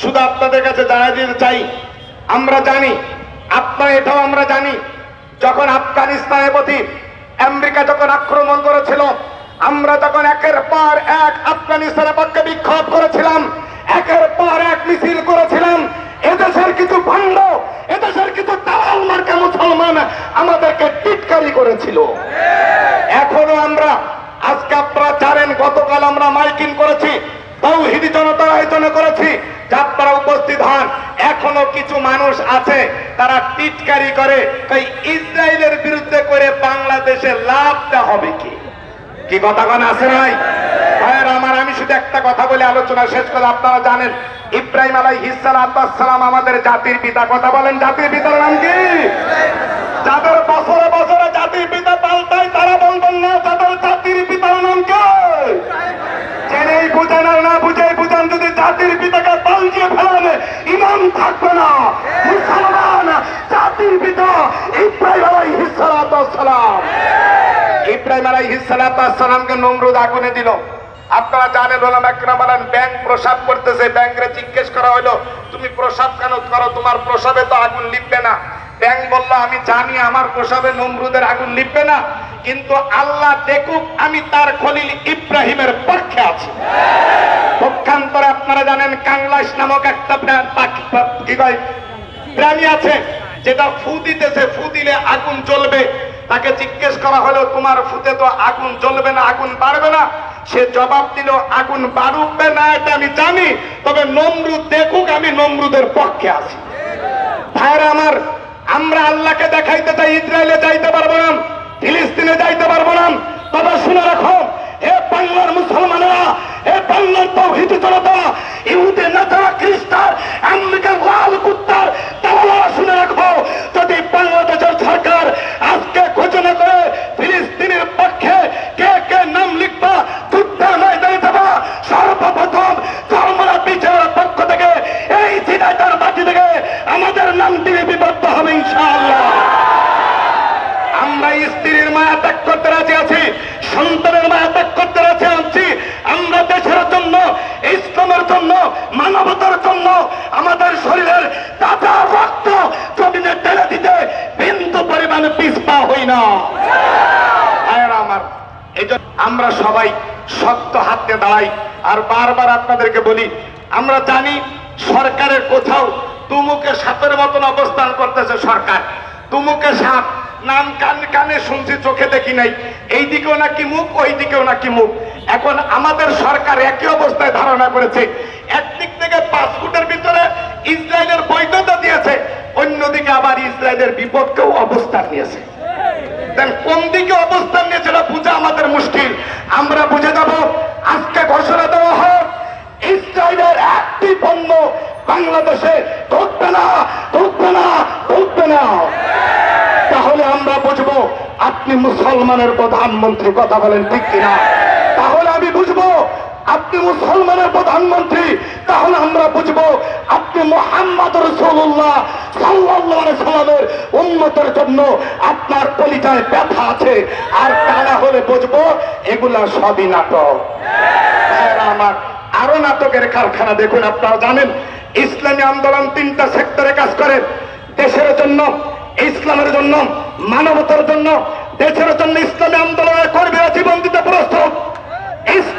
শুধু আপনাদের কাছে জানাই দিতে চাই, আমরা জানি, আপনারা এটাও আমরা জানি, যখন আফগানিস্তানের প্রতি আমেরিকা যখন আক্রমণ করেছিল, আমরা যখন একের পর এক আফগানিস্তানের পক্ষে বিক্ষোভ করেছিলাম, একের পর এক মিছিল করেছিলাম, এদেশের কিছু ভণ্ড, এদেশের কিছু দালাল মার্কা মুসলমান আমাদেরকে টিটকারি করেছিল। এখনও আমরা, আজকে আপনারা জানেন, গতকাল আমরা মাইকিং করেছি, তৌহিদি জনতার আয়োজনে করেছি, যা আপনারা উপস্থিত হন এখনও কিছু মানুষ আছে, তারা টিটকারি করে, তাই ইসরায়েলের বিরুদ্ধে করে বাংলাদেশে লাভটা হবে কি? কি কথা কোন আছে নাই ভাইয়ের, আমার আমি শুধু একটা কথা বলে আলোচনা শেষ করে, আপনারা জানেন, ইব্রাহিম আলাই সালাম আমাদের জাতির পিতা। কথা বলেন, জাতির পিতার নাম কি? যাদের বছরে বছরে জাতির পিতাকে পাল্টিয়ে ফেলেন ইমাম থাকবে না। মুসলমান জাতির পিতা ইব্রাহিম আলাইহিস সালাম। ইব্রাহিম আলাইহিস সালামকে নমরুদ আগুনে দিল। আপনারা জানেন ওলামা একরাম বলেন, ব্যাংক প্রসাব করতেছে ব্যাংকে জিজ্ঞেস করা হলো, তুমি প্রসাব কেন করো? তোমার প্রসাবে তো আগুন লিখবে না। ব্যাংক বলল, আমি জানি আমার প্রসাবে নমরুদের আগুন লিখবে না, কিন্তু আল্লাহ দেখুক আমি তার খলিল ইব্রাহিমের পক্ষে আছি। পক্ষান্তরে আপনারা জানেন কাংলাস নামক একটা কি কয়? প্রাণী আছে, যেটা ফু দিতেছে, ফু দিলে আগুন জ্বলবে। তাকে জিজ্ঞেস করা হলো, তোমার ফুতে তো আগুন জ্বলবে না, আগুন বাড়বে না? সে জবাব দিল, আগুন বাড়ুবে না, এটা আমি জানি, তবে নমরুদ দেখুক আমি নমরুদের পক্ষে আছি। ভাইরা আমার আমরা আল্লাহকে দেখাইতে চাই ইসরায়েলে যাইতে পারব না ফিলিস্তিনে যাইতে পারব না স্ত্রীর মায়া ত্যাগ করতে রাজি আছি, সন্তানের মায়া ত্যাগ করতে রাজি আছি। আমরা দেশের জন্য, ইসলামের জন্য, মানবতার জন্য, আমাদের শরীরের তাজা রক্ত জমিনে টেনে দিতে বিন্দু পরিমাণে পিছপা হই না। আমার, এই আমরা সবাই শক্ত হাতে দাঁড়াই। আর বারবার আপনাদেরকে বলি, আমরা জানি সরকারের কোথাও তুমুকে সাপের মতন অবস্থান করতেছে সরকার। তুমুকে সাপ নাম কান কানে শুনছি, চোখে দেখি নাই। এই দিকেও নাকি মুখ ওই দিকেও নাকি মুখ। এখন আমাদের সরকার একই অবস্থায় ধারণা করেছে একদিক থেকে পাঁচ ফুটের ভিতরে ইসরায়েলের বৈধতা দিয়েছে, অন্যদিকে আবার ইসরায়েলের বিপক্ষেও অবস্থান নিয়েছে। কোন দিকে অবস্থান নিয়ে সেটা বোঝা আমাদের মুশকিল। আমরা বুঝে যাব, আজকে ঘোষণা দেওয়া হোক ইসরায়েলের একটি পণ্য বাংলাদেশে ঢুকবে না ঢুকবে না ঢুকবে না তাহলে আমরা বুঝব আপনি মুসলমানের প্রধানমন্ত্রী, কথা বলেন ঠিক কিনা? তাহলে আমি বুঝব আপনি মুসলমানের প্রধানমন্ত্রী, তাহলে আমরা বুঝব আপনি মোহাম্মদ রসুল্লাহ সাল্লাহ সাল্লামের উন্নতের জন্য আপনার কলিজায় ব্যথা আছে। আর তা হলে বুঝব এগুলা সবই নাটক। আমার আরও নাটকের কারখানা দেখুন আপনারা জানেন, ইসলামী আন্দোলন তিনটা সেক্টরে কাজ করে। দেশের জন্য, ইসলামের জন্য মানবতার জন্য দেশের জন্য ইসলামী আন্দোলনের কর্মীরা জীবন দিতে প্রস্তুত।